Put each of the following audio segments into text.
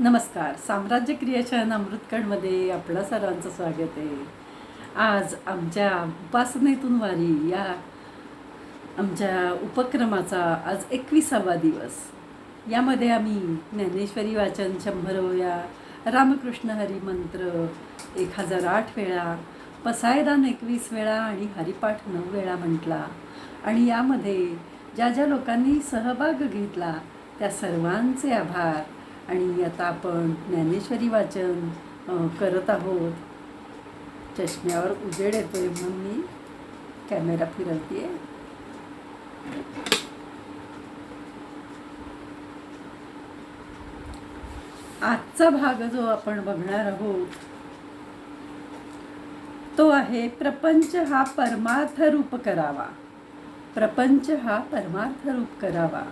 नमस्कार. साम्राज्य क्रिएशन अमृतकडमध्ये आपलं सर्वांचं स्वागत आहे. आज आमच्या उपासनेतून वारी या आमच्या उपक्रमाचा आज एकविसावा दिवस. यामध्ये आम्ही ज्ञानेश्वरी वाचन शंभर ओव्या रामकृष्ण हरी मंत्र एक हजार आठ वेळा पसायदान एकवीस वेळा आणि हरिपाठ नऊ वेळा म्हटला. आणि यामध्ये ज्या ज्या लोकांनी सहभाग घेतला त्या सर्वांचे आभार. आणि आता आपण ज्ञानेश्वरी वाचन करत आहोत. चष्म्यावर उजेड येतोय म्हणून मी कॅमेरा फिरवते आजचा भाग जो आपण बघणार आहोत तो आहे प्रपंच हा परमार्थ रूप करावा. प्रपंच हा परमार्थ रूप करावा.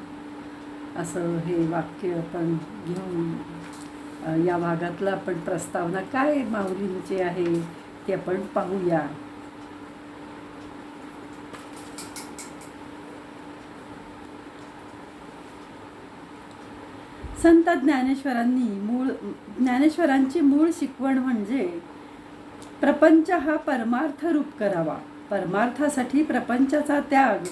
असं हे वाक्य आपण घेऊन या भागातलं आपण प्रस्तावना काय माऊलींची आहे ते आपण पाहूया. संत ज्ञानेश्वरांनी मूळ ज्ञानेश्वरांची मूळ शिकवण म्हणजे प्रपंच हा परमार्थ रूप करावा. परमार्थासाठी प्रपंचाचा त्याग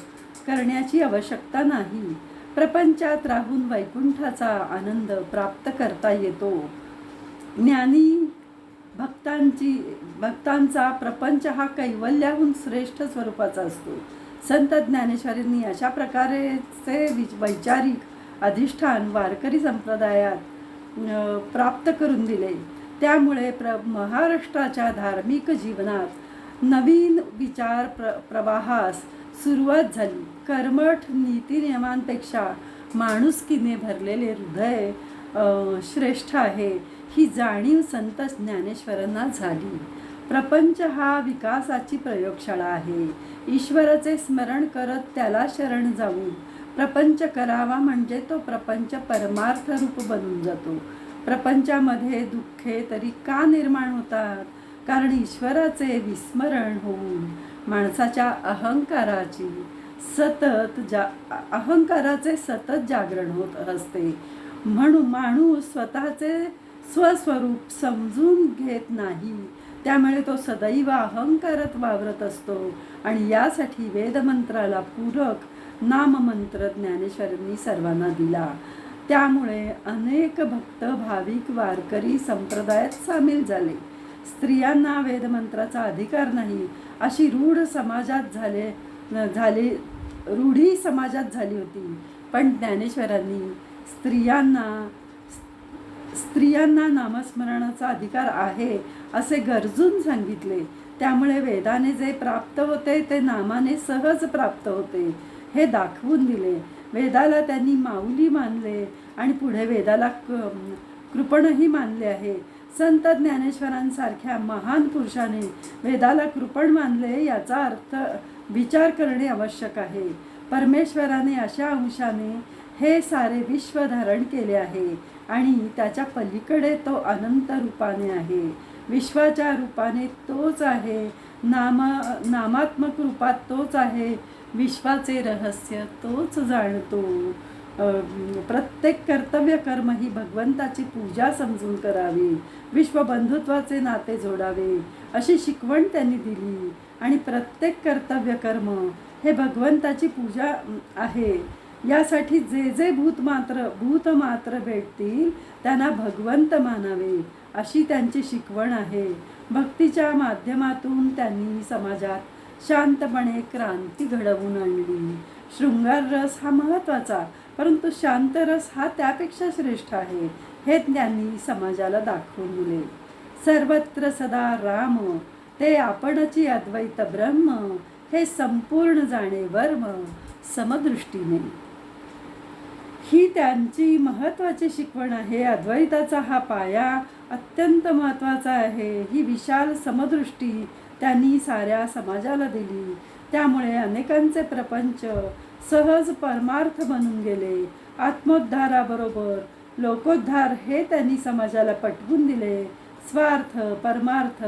करण्याची आवश्यकता नाही. प्रपंचात राहून वैकुंठाचा आनंद प्राप्त करता येतो. ज्ञानी भक्तांची भक्तांचा प्रपंच हा कैवल्याहून श्रेष्ठ स्वरूपाचा असतो. संत ज्ञानेश्वरींनी अशा प्रकारेचे वि- वैचारिक अधिष्ठान वारकरी संप्रदायात प्राप्त करून दिले. त्यामुळे प्र महाराष्ट्राच्या धार्मिक जीवनात नवीन विचार प्र प्रवाहास सुरुवात झाली. कर्मठ नीतिनियमांपेक्षा माणुसकीने भरलेले हृदय श्रेष्ठ आहे ही जाणीव संत ज्ञानेश्वरांना झाली. प्रपंच हा विकासाची प्रयोगशाळा आहे. ईश्वराचे स्मरण करत त्याला शरण जाऊन प्रपंच करावा म्हणजे तो प्रपंच परमार्थ रूप बनून जातो. प्रपंचामध्ये दुःखे तरी का निर्माण होतात? कारण ईश्वराचे विस्मरण होऊन माणसाच्या अहंकाराची सतत जा अहंकाराचे सतत जागरण होत असते. म्हणून माणूस स्वतःचे स्वस्वरूप समजून घेत नाही. त्यामुळे तो सदैव अहंकारात वावरत असतो आणि यासाठी वेदमंत्राला पूरक नाममंत्र ज्ञानेश्वरांनी सर्वांना दिला. त्यामुळे अनेक भक्त भाविक वारकरी संप्रदायात सामील झाले. स्त्रियांना वेदमंत्राचा अधिकार नाही. अशी रूढ समाजात झाले झाले रूढी समाजात झाली होती. पण ज्ञानेश्वरांनी स्त्रियांना स्त्रियांना नामस्मरणाचा अधिकार आहे असे गरजून सांगितले. त्यामुळे वेदाने जे प्राप्त होते ते नामाने सहज प्राप्त होते हे दाखवून दिले. वेदाला त्यांनी माऊली मानले आणि पुढे वेदाला कृपणही मानले आहे. संत ज्ञानेश्वरांसारख्या महान पुरुषाने वेदाला कृपण मानले याचा अर्थ विचार करणे आवश्यक आहे. परमेश्वराने अशा अंशाने हे सारे विश्व धारण केले आहे आणि त्याच्या पलीकडे तो अनंत रूपाने आहे. विश्वाच्या रूपाने तोच आहे नामा नामात्मक रूपात तोच आहे विश्वाचे रहस्य तोच जाणतो. प्रत्येक कर्तव्य कर्म ही भगवंताची पूजा समजून करावी विश्वबंधुत्वाचे नाते जोडावे अशी शिकवण त्यांनी दिली. आणि प्रत्येक कर्तव्य कर्म हे भगवंताची पूजा आहे. यासाठी जे जे भूत मात्र भूत मात्र भेटतील त्यांना भगवंत मानावे अशी त्यांची शिकवण आहे. भक्तीच्या माध्यमातून त्यांनी समाजात शांतपणे क्रांती घडवून आणली. शृंगार रस हा महत्त्वाचा परंतु शांत रस हा त्यापेक्षा श्रेष्ठ आहे. हे ज्ञानी समाजाला दाखवून दिले. सर्वत्र सदा राम ते आपणची अद्वैत ब्रह्म हे संपूर्ण जाणे वर्म समदृष्टीने. ही त्यांची महत्त्वाची शिकवण आहे. अद्वैताचा हा पाया अत्यंत महत्त्वाचा आहे. ही विशाल समदृष्टी त्यांनी साऱ्या समाजाला दिली. त्यामुळे अनेकांचे प्रपंच सहज परमार्थ बनून गेले. आत्मोद्धाराबरोबर लोकोद्धार हे त्यांनी समाजाला पटवून दिले. स्वार्थ परमार्थ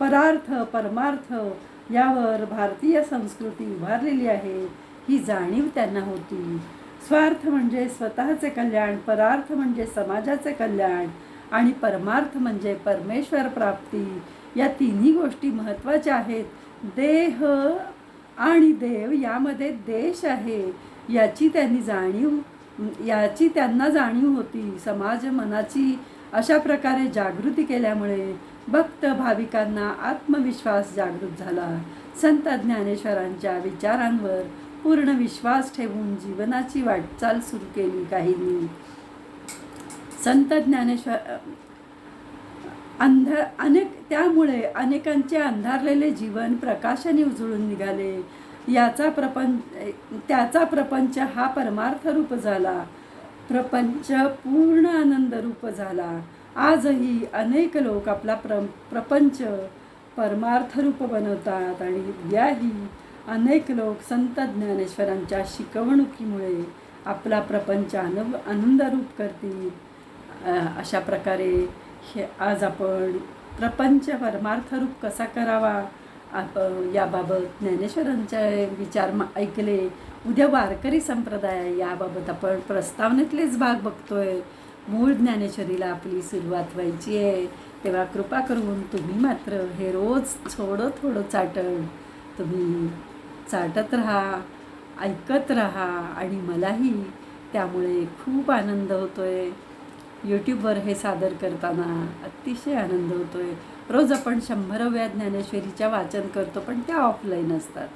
परार्थ परमार्थ यावर भारतीय संस्कृती उभारलेली आहे. ही जाणीव त्यांना होती. स्वार्थ म्हणजे स्वतःचे कल्याण परार्थ म्हणजे समाजाचे कल्याण आणि परमार्थ म्हणजे परमेश्वर प्राप्ती. या तिन्ही गोष्टी महत्त्वाच्या आहेत. देह आणि देव यामध्ये देश आहे याची त्यांनी जाणीव याची त्यांना जाणीव होती. समाज मनाची अशा प्रकारे जागृती केल्यामुळे भक्त भाविकांना आत्मविश्वास जागृत झाला. संत ज्ञानेश्वरांच्या विचारांवर पूर्ण विश्वास ठेवून जीवनाची वाटचाल सुरू केली काहींनी. संत ज्ञानेश्वर अंध अनेक त्यामुळे अनेकांचे अंधारलेले जीवन प्रकाशाने उजळून निघाले. याचा प्रपंच त्याचा प्रपंच हा परमार्थ रूप झाला. प्रपंच पूर्ण आनंद रूप झाला. आजही अनेक लोक आपला प्र प्रपंच परमार्थ रूप बनवतात आणि याही अनेक लोक संत ज्ञानेश्वरांच्या शिकवणुकीमुळे आपला प्रपंच आनंद आनंदरूप करतील. अशा प्रकारे हे आज आपण प्रपंच परमार्थरूप कसा करावा आपण याबाबत ज्ञानेश्वरांचे विचार मा- ऐकले. उद्या वारकरी संप्रदाय याबाबत आपण प्रस्तावनेतलेच भाग बघतोय. मूळ ज्ञानेश्वरीला आपली सुरुवात व्हायची आहे. तेव्हा कृपा करून तुम्ही मात्र हे रोज थोडं थोडं चाटण. तुम्ही चाटत राहा ऐकत राहा आणि मलाही त्यामुळे खूप आनंद होतो आहे यूट्यूबवर हे सादर करताना अतिशय आनंद होतो आहे रोज आपण शंभराव्या ज्ञानेश्वरीच्या वाचन करतो पण त्या ऑफलाईन असतात.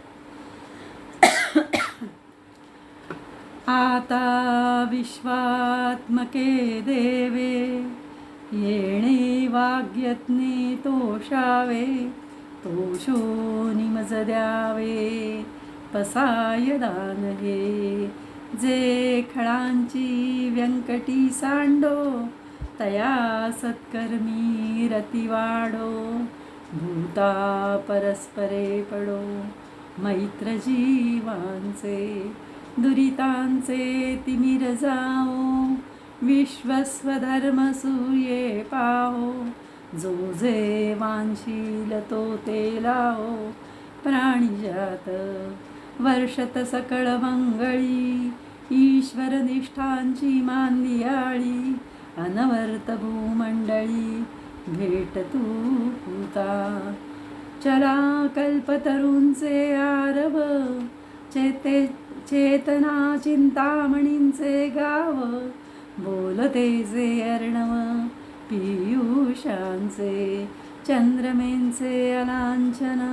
आता विश्वात्मके देवे येणे वाग्यज्ञे तोषावे तोषो निमज द्यावे पसाय दान हे जे खळांची व्यंकटी सांडो तया सत्कर्मी रती वाढो भूता परस्परे पडो मैत्र जीवांचे दुरितांचे तिमिर जाओ विश्वस्वधर्म सूये पाहो जो जे वांशील तो ते लावो प्राणिजात वर्षत सकळ मंगळी ईश्वर निष्ठांची मांदियाळी अनवर्त भूमंडळी भेट तू पूता. चला कल्पतरूंचे आरव चेते चेतना चिंतामणींचे गाव बोलते जे अर्णव पियुषांचे चंद्रमेंचे अलांचना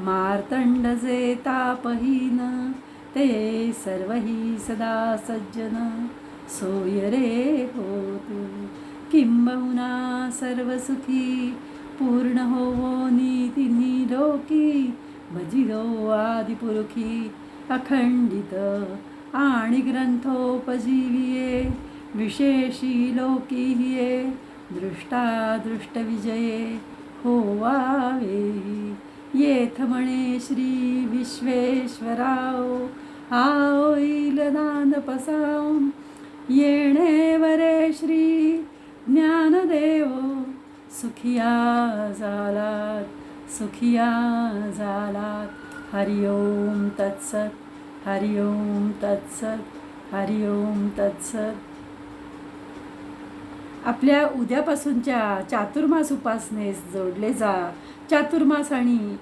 मार्तंड जे तापहीन ते सर्वही सदा सज्जन. सोय रे होतू किंबहुना सर्वसुखी पूर्ण होवो नीतिनी लोकी भजिलो आदिपुरुखी अखंडित आणि ग्रंथोपजीविये विशेषी लोकी दृष्टा दृष्टविजये होवावे. येथ म्हणे श्री विश्वेश्वराव. आईल दान पसाव येणे वरे श्री ज्ञानदेव. सुखिया झालात सुखिया झालात हरिओम तत्सत हरिओम तत्सत हरिओम तत्सत. आपल्या उद्यापासूनच्या चातुर्मास उपासनेस जोडले जा. चातुर्मास आणि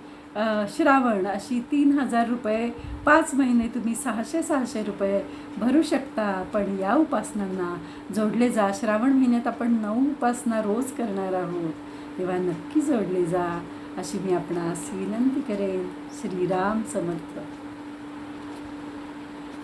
श्रावण अशी तीन हजार रुपये पाच महिने तुम्ही सहाशे सहाशे रुपये भरू शकता. पण या उपासनांना जोडले जा. श्रावण महिन्यात आपण नऊ उपासना रोज करणार आहोत. तेव्हा नक्की जोडले जा अशी मी आपणास विनंती करेन. श्रीराम समर्थ.